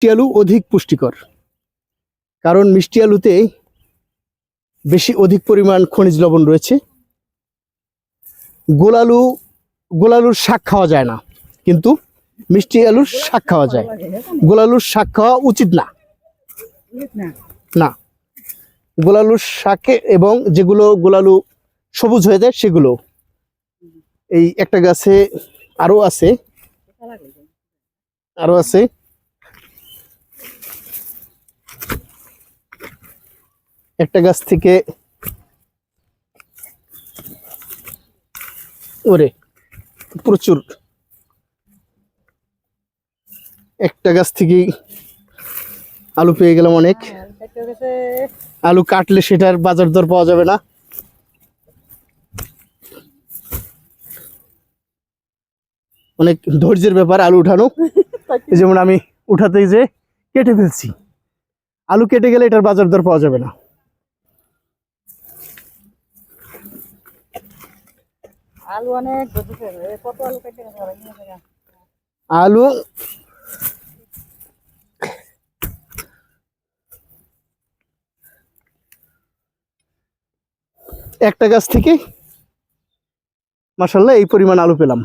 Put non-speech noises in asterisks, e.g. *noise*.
মিষ্টি আলু অধিক পুষ্টিকর। কারণ মিষ্টি আলুতে বেশি অধিক পরিমাণ খনিজ লবণ রয়েছে। গোলালু গোলালুর শাক খাওয়া যায় না, কিন্তু মিষ্টি আলুর শাক খাওয়া যায়। গোলালুর শাক খাওয়া উচিত না। না। গোলালুর শাকে এবং যেগুলো গোলালু সবুজ হয়ে যায়, সেগুলো। এই একটা গাছে আরও আছে আরও আছে একটা গাছ থেকে ওরে প্রচুর। একটা গাছ থেকেই আলু পেয়ে গেলাম অনেক। আলু কাটলে সেটার বাজার দর পাওয়া যাবে না। অনেক ধৈর্যের ব্যাপার আলু উঠানো। *laughs* যেমন আমি উঠাতেই যে কেটে ফেলছি। আলু কেটে গেলে এটার বাজার দর পাওয়া যাবে না। আলু অনেক কত আলু কেটে। আলু একটা গাছ থেকে মাসাল্লাহ এই পরিমাণ আলু পেলাম